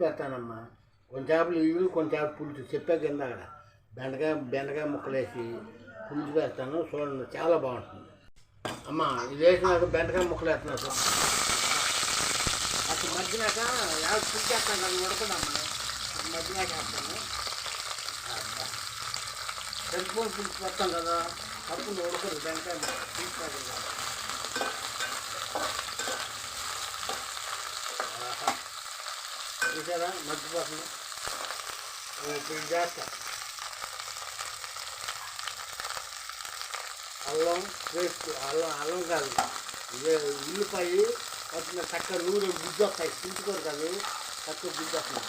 పెడతానమ్మా కొన్ని చేపలు ఇల్లు కొన్ని చేపలు పులుసు చెప్పా కింద అక్కడ. బెండకాయ బెండకాయ ముక్కలేసి పులుసు పెడతాను చూడండి చాలా బాగుంటుంది. అమ్మ ఇది వేసినాక బెండకాయ ముక్కలు వేస్తున్నాను అసలు మధ్యనాక ఎవరు పులి చేస్తాను కదా ఉడకదమ్మా. మధ్యనాక వేస్తాను. సెల్ఫోన్ పులుసు పెడతాం కదా అప్పుడు ఉడకదు బెండకాయ ముక్క పెడతాం కదా ఆహా. చూసారా మర్చిపోతుంది ఇప్పుడు ఇది చేస్తా అల్లం పేస్ట్ అల్లం అల్లం కాదు ఇదే ఉల్లిపాయ వచ్చిన చక్క నూనె గుజ్జు వస్తాయి చించుకోరు కాదు చక్క గుజ్జు వస్తుంది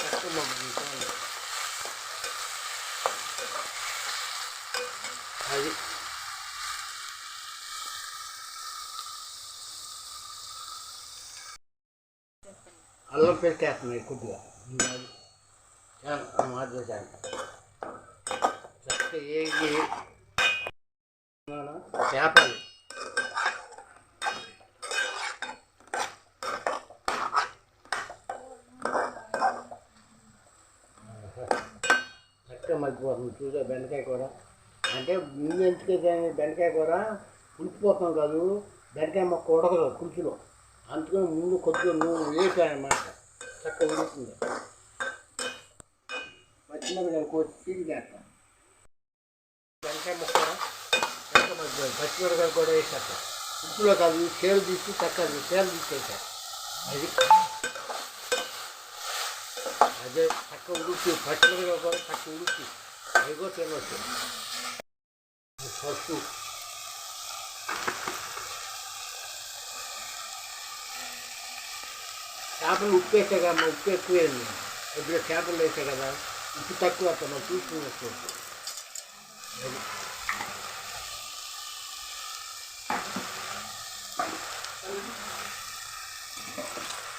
చక్క మగ్గు చూడండి. అది అల్లం పేస్ట్ వేస్తున్నాయి కొద్దిగా. చాలా మార్చేసాను ఏది చేపలు. చక్కగా మగ్గిపోతుంది. చూసా బెండకాయ కూర. అంటే ముందు ఎంచుకే బెండకాయ కూర పులిచిపోతాం కాదు బెండకాయ మొక్క ఉడకదు పులుసులో. అందుకని ముందు కొద్దిగా నూనె వేసాయన్నమాట చక్కగా ఉడుకుతుంది పచ్చిమిరపకాయలు కోసి తీసి చేస్తాం బెండకాయ ముక్క చక్కగా మగ్గిపోయింది పచ్చిమిరపకాయలు కూడా వేసేస్తాం ఉప్పులో కాదు చేలు తీసి చక్కగా చేలు తీసేసారు అది అదే చక్క ఉడికి పచ్చిమిరపకాయలు కూడా చక్క ఉడికి అవి కూడా తినవచ్చు పసుపు చేపలు ఉప్పు వేసా కదా ఉప్పు ఎక్కువ వేయండి ఇప్పుడు చేపలు వేసా కదా ఉప్పు తక్కువ వేస్తాం మనం చూసుకుని వేసుకోవచ్చు అది.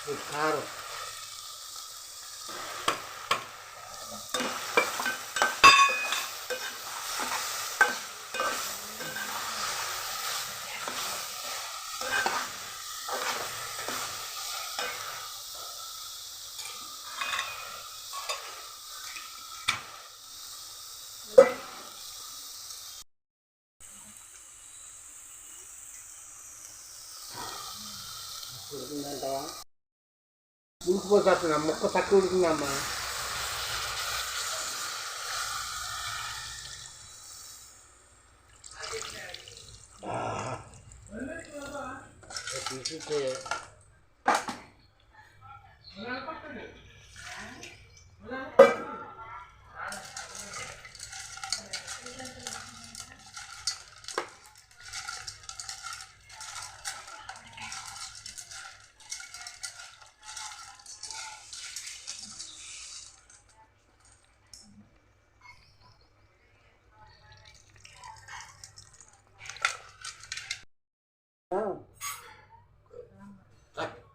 ఇది కారం ఉడికిపోతున్నా మొక్క తక్కువ ఉడికిందమ్మా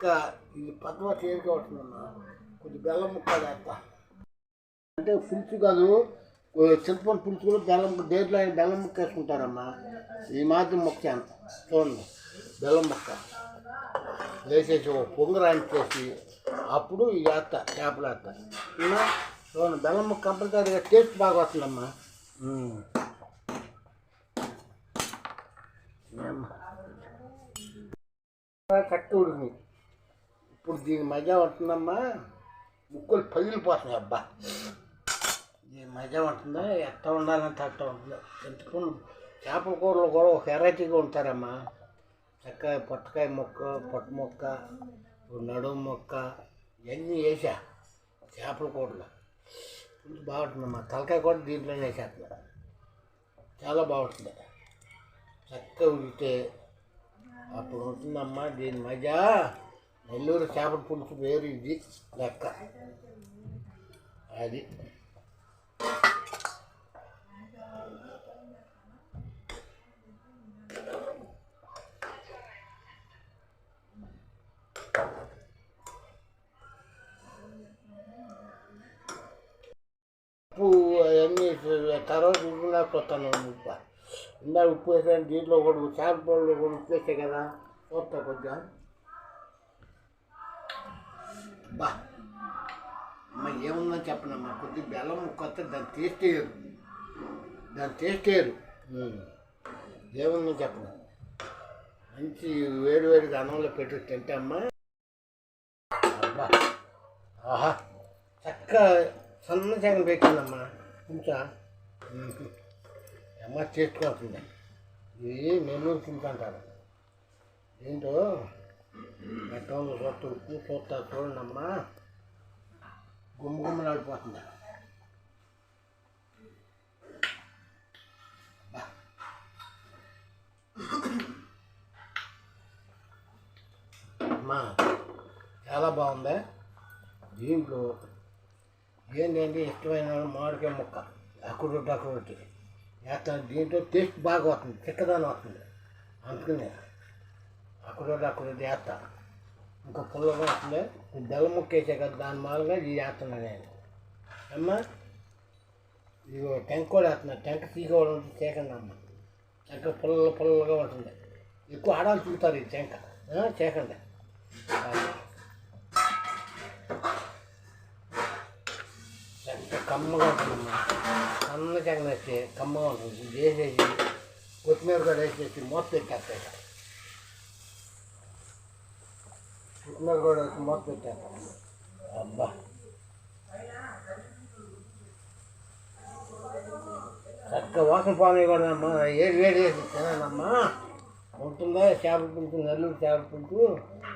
చక్క ఇది పద్మ చేరుకోవట్లేదమ్మా కొంచెం బెల్లం ముక్క వేస్తా. అంటే పులుసు కాదు ఓ చింతపండు పులుసు కూడా బెల్లం దేంట్లో ఆయన బెల్లం ముక్క వేసుకుంటారమ్మా. ఈ మాత్రం ముక్క అంత చూడండి బెల్లం ముక్క. వేసేసి ఒక పొంగరాన్ని చేసి అప్పుడు ఇది వేస్తా చేపలు వేస్తా. ఇలా చూడండి బెల్లం ముక్క కంపల్సరీగా టేస్ట్ బాగా వస్తుందమ్మా. ఉమ్. కట్టు ఉడికి ఇప్పుడు దీని మజా ఉంటుందమ్మా ముక్కులు పగిలిపోతున్నాయి అబ్బా. దీని మజా ఉంటుందా ఎట్ట ఉండాలంటే అట్ట ఉంటుంది ఎంతకుండా చేపల కూరలు కూడా ఒక వెరైటీగా ఉంటారమ్మా. చక్కగా పొట్టకాయ ముక్క పొట్ట ముక్క నడుము మొక్క ఇవన్నీ వేసా చేపల కూరలో. కొంచెం బాగుంటుందమ్మా. తలకాయ కూడా దీంట్లోనే వేసేస్తున్నా. చాలా బాగుంటుంది. చక్కగా ఉంటే అప్పుడు ఉంటుందమ్మా దీని మజా. నెల్లూరు చేపల పులుసు వేరు ఇది లెక్క. అది. ఉప్పు అవన్నీ తర్వాత ఉప్పులా కొత్తాను ఉప్పు ఇందా ఉప్పు వేసాను దీంట్లో కూడా చేపలు కూడా ఉప్పు వేసే కదా చూస్తా కొంచెం బా. అమ్మ ఏముందని చెప్పనమ్మా కొద్దిగా బెల్లం వస్తే దాని టేస్ట్ వేయరు దాని టేస్ట్ వేయరు ఏముందని చెప్పను? మంచి వేడి వేడిగా అన్నంలో పెట్టి తింటే అమ్మా. అబ్బా. ఆహా. చక్క సన్న జగన్ పెట్టానమ్మా కొంచెం అమ్మ చేసుకోవాల్సిందే ఇది నెల్లూరు తింటాంటారు ఏంటో? మెట్టంలో చూస్తా ఉప్పు చూస్తా చూడండి అమ్మా గుమ్మలాడిపోతుంది అమ్మా చాలా బాగుంది? దీంట్లో ఏంటంటే ఇష్టమైన మామిడికాయ ముక్క అక్కడ అక్కడ వేస్తాను దీంట్లో టేస్ట్ బాగా వస్తుంది చిక్కదాని వస్తుంది. అందుకనే అక్కడ అక్కడ చేస్తా. ఇంకా పుల్లగా వస్తుంది బెల్లం ముక్కేసే కదా దాని మాలుగా ఇది చేస్తున్నా నేను. అమ్మ ఇది టెంక కూడా వేస్తున్నా. టెంక తీగ కూడా చేయకండి అమ్మ. టెంక పుల్ల పుల్లగా ఉంటుంది ఎక్కువ ఆడాలు చూస్తారు ఈ టెంక చేయకండి కమ్మగా ఉంటుందమ్మా సన్న చెంగ వేస్తే కమ్మగా ఉంటుంది. ఇది వేసేసి కొత్తిమీర కూడా వేసేసి మూత పెట్టేస్తాయి. కొత్తిమీర కూడా పెట్టాను. అబ్బా. చక్క వాసన పాలు కూడా అమ్మా. ఏడు వేడి వేసి తినానమ్మా ఉంటుందా? చేపల పులుసు నెల్లూరు చేపల పులుసు.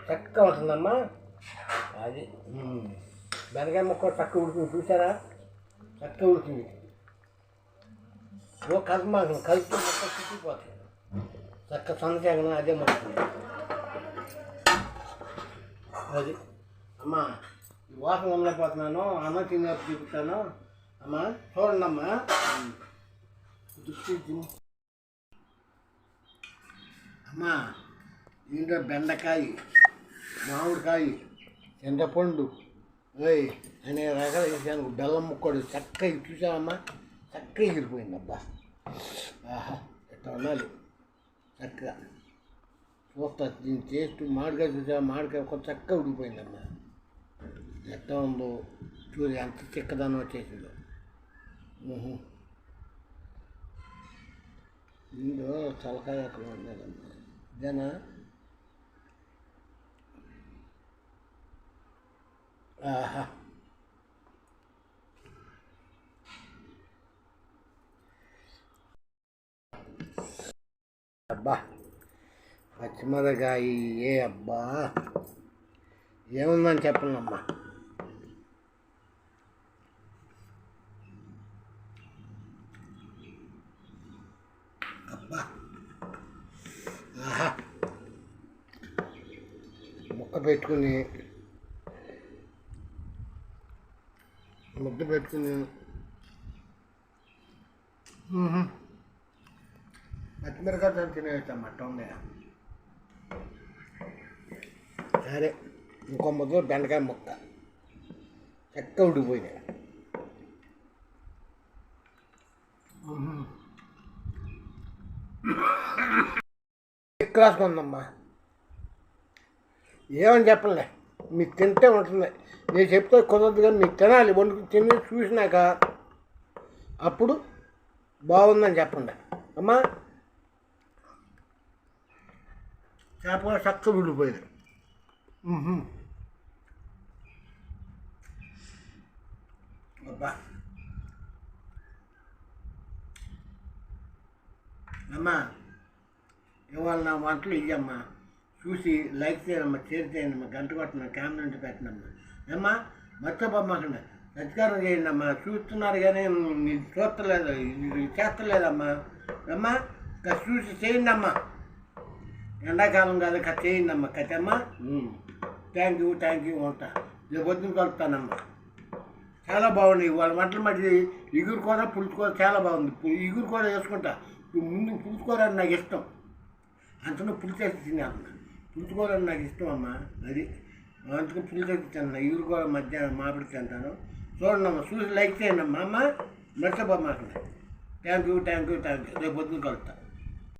చక్క వస్తుందమ్మా. అది బెనకాయ మొక్క చక్క ఉడుతుంది చూసారా చక్క ఉడుతుంది ఓ కలపమాకం కలిపి మొక్క చుట్టిపోతుంది చక్క సన్నచాగన అదే మొక్కుతుంది అది. అమ్మా ఈ వాసన ఉండలేకపోతున్నాను అన్న తినేపు చూపుతాను. అమ్మా చూడండి అమ్మా. దృష్టి అమ్మా దీంట్లో బెండకాయ మామిడికాయ చింతపండు ఓయ్ అనే రకాలు వేసాను. బెల్లం ముక్కడు చక్కగా చూసావమ్మా? చక్కగా ఎగిరిపోయింది అబ్బా. ఆహా ఎట్లా ఉండాలి? చక్కగా. చూస్తా దీని టేస్ట్ మామిడికాయ చూసా మామిడికాయ ఒక చక్కగా ఉడికిపోయిందమ్మా ఎంత ఉందో చూడు ఎంత చిక్కదనం వచ్చేసిందో. ఇందులో తలకాయ అక్కడ ఉండేదమ్మా. ఇదేనా? ఆహా అబ్బా పచ్చిమిరకాయ ఏ అబ్బా? ఏముందని చెప్పండి అబ్బా. ఆహా. ముక్క పెట్టుకుని ముద్ద పెట్టుకుని పచ్చిమిరకాయ తినేస్తాం మట్ట ఉంది సరే ఇంకో ముద్ద బెండకాయ ముక్క. చెక్క ఉడిపోయినాయి క్లాస్ ఉందమ్మా ఏమని చెప్పలే? మీకు తింటే ఉంటుంది. నేను చెప్తే కుదరదు కానీ మీకు తినాలి. వండుకు తిని చూసినాక అప్పుడు బాగుందని చెప్పండి. అమ్మా. చేప చక్క విడిపోయింది అబ్బా అమ్మా ఇవాళ నా వంటలు ఇయ్యమ్మా. చూసి లైక్ చేయండి షేర్ చేయండి గంట కొట్టండి కామెంట్ పెట్టండి ఏమ్మా మర్చిపోమ్మకండి సత్కారం చేయండి అమ్మా చూస్తున్నారు కానీ మీరు చూస్తలేదు ఇది చేస్తలేదమ్మా. అమ్మా చూసి చేయండి అమ్మా ఎండాకాలం కాదు చేయండి అమ్మా కట్టమ్మా. థ్యాంక్ యూ థ్యాంక్ యూ ఉంటా రేపు పొద్దున కలుపుతానమ్మా. చాలా బాగున్నాయి. వాళ్ళ వంటలు మట్టి ఇగురు కూర పులుసు కూర చాలా బాగుంది. ఎగురు ఇగురు కూర వేసుకుంటా. ముందు పులుసు కూర నాకు ఇష్టం. అంతలో పులుసు వేసి తిన్నాను పులుసు కూర నాకు ఇష్టం అమ్మా. అది. అందుకు పులుసు వేసి ఇగురు కూర మధ్యాహ్నం మామిడి తింటాను చూడండి అమ్మా చూసి లైక్ చేయండి అమ్మా. అమ్మ మర్చిపోమాకండి. Thank you thank you thank you. రేపు పొద్దున కలుస్తా